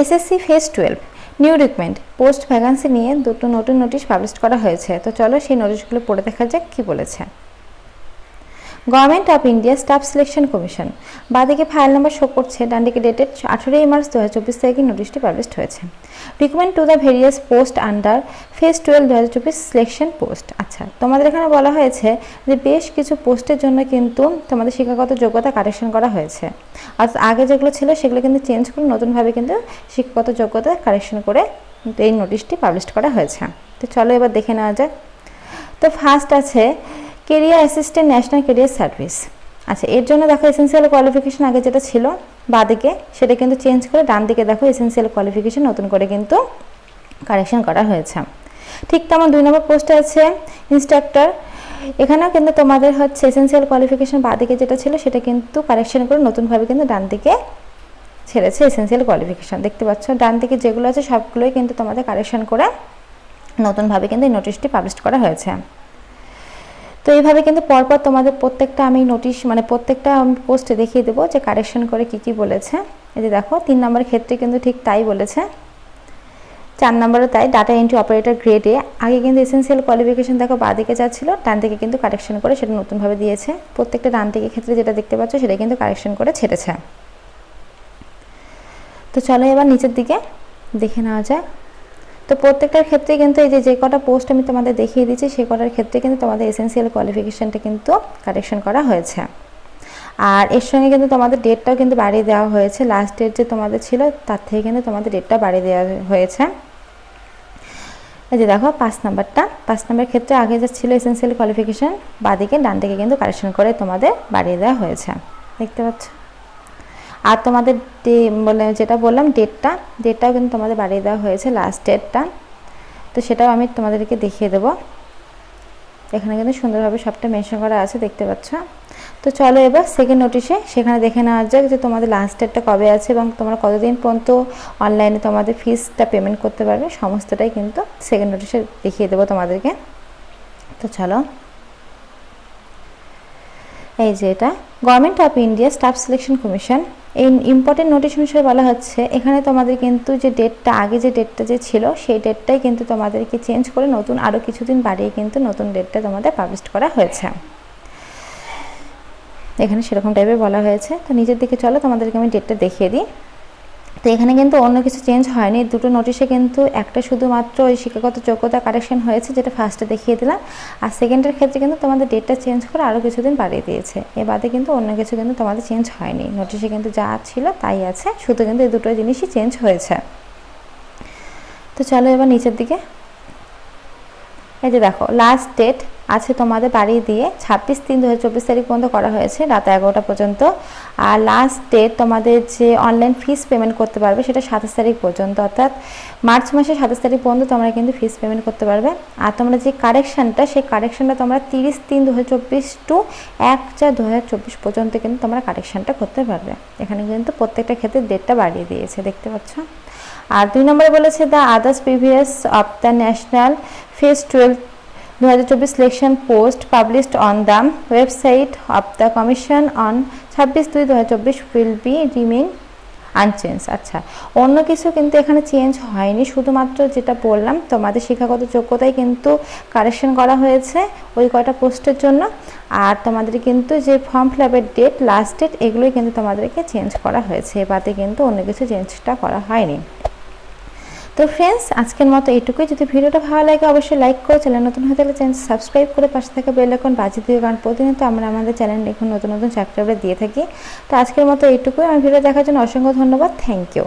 SSC phase twelve new recommend post vacancy নিয়ে দুটো নতুন নোটিশ পাবলিশ করা হয়েছে। তো চলো সেই নোটিশগুলো পড়ে দেখা যাক কী বলেছে। Government of India staff selection commission বাদিকে ফাইল নাম্বার শো করছে, ডানদিকে ডেটেড আঠেরোই মার্চ দু হাজার চব্বিশ তারিখে নোটিশটি পাবলিশ হয়েছে। Recommend to the various post under phase twelve দু হাজার চব্বিশ সিলেকশন পোস্ট আচ্ছা তোমাদের এখানে বলা হয়েছে যে বেশ কিছু পোস্টের জন্য কিন্তু তোমাদের শিক্ষাগত যোগ্যতা কারেকশন করা হয়েছে। আর আগে যেগুলো ছিল সেগুলো কিন্তু চেঞ্জ করে নতুনভাবে কিন্তু শিক্ষাগত যোগ্যতা কারেকশন করে এই নোটিশটি পাবলিশ করা হয়েছে। তো চলো এবার দেখে নেওয়া যাক। তো ফার্স্ট আছে career assistant national career service আচ্ছা এর জন্য দেখো এসেন্সিয়াল কোয়ালিফিকেশন আগে যেটা ছিল, বাদিকে, সেটা কিন্তু চেঞ্জ করে ডান দিকে দেখো এসেন্সিয়াল কোয়ালিফিকেশন নতুন করে কিন্তু কারেকশন করা হয়েছে। ঠিক তেমন দুই নম্বর পোস্টে আছে ইনস্ট্রাক্টর এখানেও কিন্তু তোমাদের হচ্ছে এসেন্সিয়াল কোয়ালিফিকেশন বাদিকে যেটা ছিল, সেটা কিন্তু কারেকশন করে নতুনভাবে কিন্তু ডান দিকে ছেড়েছে এসেন্সিয়াল কোয়ালিফিকেশন দেখতে পাচ্ছ ডান দিকে যেগুলো আছে, সবগুলোই কিন্তু তোমাদের কারেকশন করে নতুনভাবে কিন্তু এই নোটিশটি পাবলিশ করা হয়েছে। তো এইভাবে কিন্তু পরপর তোমাদের প্রত্যেকটা আমি নোটিশ মানে প্রত্যেকটা আমি পোস্টে দেখিয়ে দেবো যে কারেকশন করে কি কি বলেছে। এই যে দেখো, তিন নম্বর ক্ষেত্রে কিন্তু ঠিক তাই বলেছে। চার নম্বরে তাই ডাটা এন্ট্রি অপারেটর গ্রেডে আগে কিন্তু এসেন্সিয়াল কোয়ালিফিকেশন দেখো বাদিকে যা ছিল ডান দিকে কিন্তু কারেকশন করে সেটা নতুনভাবে দিয়েছে। প্রত্যেকটা ডান দিকে ক্ষেত্রে যেটা দেখতে পাচ্ছ সেটা কিন্তু কারেকশন করে ছেড়েছে। তো চলো এবার নিচের দিকে দেখে নেওয়া যাক। তো প্রত্যেকটার ক্ষেত্রে কিন্তু এই যে যে কটা পোস্ট আমি তোমাদের দেখিয়ে দিচ্ছি, সে কটার ক্ষেত্রে কিন্তু তোমাদের এসেন্সিয়াল কোয়ালিফিকেশানটা কিন্তু কারেকশন করা হয়েছে। আর এর সঙ্গে কিন্তু তোমাদের ডেটটাও কিন্তু বাড়িয়ে দেওয়া হয়েছে। লাস্ট ডেট যে তোমাদের ছিল, তার থেকে কিন্তু তোমাদের ডেটটা বাড়িয়ে দেওয়া হয়েছে। এই যে দেখো, পাঁচ নাম্বারটা। পাঁচ নাম্বার ক্ষেত্রে আগে যা ছিল এসেন্সিয়াল কোয়ালিফিকেশান বাদিকে ডান কিন্তু কারেকশন করে তোমাদের বাড়িয়ে দেওয়া হয়েছে। দেখতে পাচ্ছ? আর তোমাদের বলে যেটা বললাম ডেটটা ডেটটাও কিন্তু তোমাদের বাড়িয়ে দেওয়া হয়েছে লাস্ট ডেটটা তো সেটাও আমি তোমাদেরকে দেখিয়ে দেবো। এখানে কিন্তু সুন্দরভাবে সবটা মেনশন করা আছে, দেখতে পাচ্ছ? তো চলো এবার সেকেন্ড নোটিশে সেখানে দেখে নেওয়া যাক যে তোমাদের লাস্ট ডেটটা কবে আছে এবং তোমরা কতদিন পর্যন্ত অনলাইনে তোমাদের ফিসটা পেমেন্ট করতে পারবে, সমস্তটাই কিন্তু সেকেন্ড নোটিশে দেখিয়ে দেবো তোমাদেরকে। তো চলো। এই যে এটা government of India staff selection commission এই ইম্পর্টেন্ট নোটিশ অনুসারে বলা হচ্ছে, এখানে তোমাদের কিন্তু যে ডেটটা আগে যে ডেটটা যে ছিল, সেই ডেটটাই কিন্তু তোমাদেরকে চেঞ্জ করে নতুন আরও কিছুদিন বাড়িয়ে কিন্তু নতুন ডেটটা তোমাদের পাবলিশ করা হয়েছে। এখানে সেরকম টাইপের বলা হয়েছে। তো নিজের দিকে চলো, তোমাদেরকে আমি ডেটটা দেখিয়ে দিই। তো এখানে কিন্তু অন্য কিছু চেঞ্জ হয়নি। দুটো নোটিশে কিন্তু একটা শুধুমাত্র ওই শিক্ষাগত যোগ্যতা কারেকশন হয়েছে, যেটা ফার্স্টে দেখিয়ে দিলাম। আর সেকেন্ডের ক্ষেত্রে কিন্তু তোমাদের ডেটটা চেঞ্জ করে আরও কিছুদিন বাড়িয়ে দিয়েছে। এ বাদে কিন্তু অন্য কিছু কিন্তু তোমাদের চেঞ্জ হয়নি। নোটিশে কিন্তু যা ছিল তাই আছে, শুধু কিন্তু এই দুটো জিনিসই চেঞ্জ হয়েছে। তো চলো এবার নিচের দিকে। এই যে দেখো লাস্ট ডেট আছে তোমাদের বাড়ি দিয়ে ছাব্বিশ তিন দু চব্বিশ তারিখ পর্যন্ত করা হয়েছে, রাত এগারোটা পর্যন্ত। আর লাস্ট ডেট তোমাদের যে অনলাইন ফিস পেমেন্ট করতে পারবে সেটা সাতাশ তারিখ পর্যন্ত, অর্থাৎ মার্চ মাসের সাতাশ তারিখ পর্যন্ত তোমরা কিন্তু ফিস পেমেন্ট করতে পারবে। আর তোমরা যে কারেকশানটা সেই কারেকশানটা তোমরা তিরিশ তিন দু চব্বিশ টু এক চার দু চব্বিশ পর্যন্ত কিন্তু তোমরা কারেকশানটা করতে পারবে। এখানে কিন্তু প্রত্যেকটা ক্ষেত্রে ডেটটা বাড়িয়ে দিয়েছে, দেখতে পাচ্ছ? আর দুই নম্বরে বলেছে the others previous of the national phase twelve দু হাজার চব্বিশ selection post published on the website of the commission on ছাব্বিশ দুই দু হাজার চব্বিশ উইল বি রিমেইন আনচেঞ্জ আচ্ছা অন্য কিছু কিন্তু এখানে চেঞ্জ হয়নি, শুধুমাত্র যেটা বললাম, তোমাদের শিক্ষাগত যোগ্যতাই কিন্তু কারেকশন করা হয়েছে ওই কয়টা পোস্টের জন্য, আর তোমাদের কিন্তু যে ফর্ম ফিল আপের ডেট লাস্ট ডেট এগুলোই কিন্তু তোমাদেরকে চেঞ্জ করা হয়েছে এবারে কিন্তু অন্য কিছু চেঞ্জটা করা হয়নি। তো ফ্রেন্ডস আজকের মতো এটুকুই। যদি ভিডিওটা ভালো লাগে, অবশ্যই লাইক করে। চ্যানেল নতুন হয়ে থাকলে চ্যানেল সাবস্ক্রাইব করে পাশে থাকা বেল আইকন বাজিয়ে দিয়ে কারণ প্রতিনিয়ত আমরা আমাদের চ্যানেল এখন নতুন নতুন চাকরি দিয়ে থাকি। তো আজকের মতো এটুকুই। আমার ভিডিও দেখার জন্য অসংখ্য ধন্যবাদ। Thank you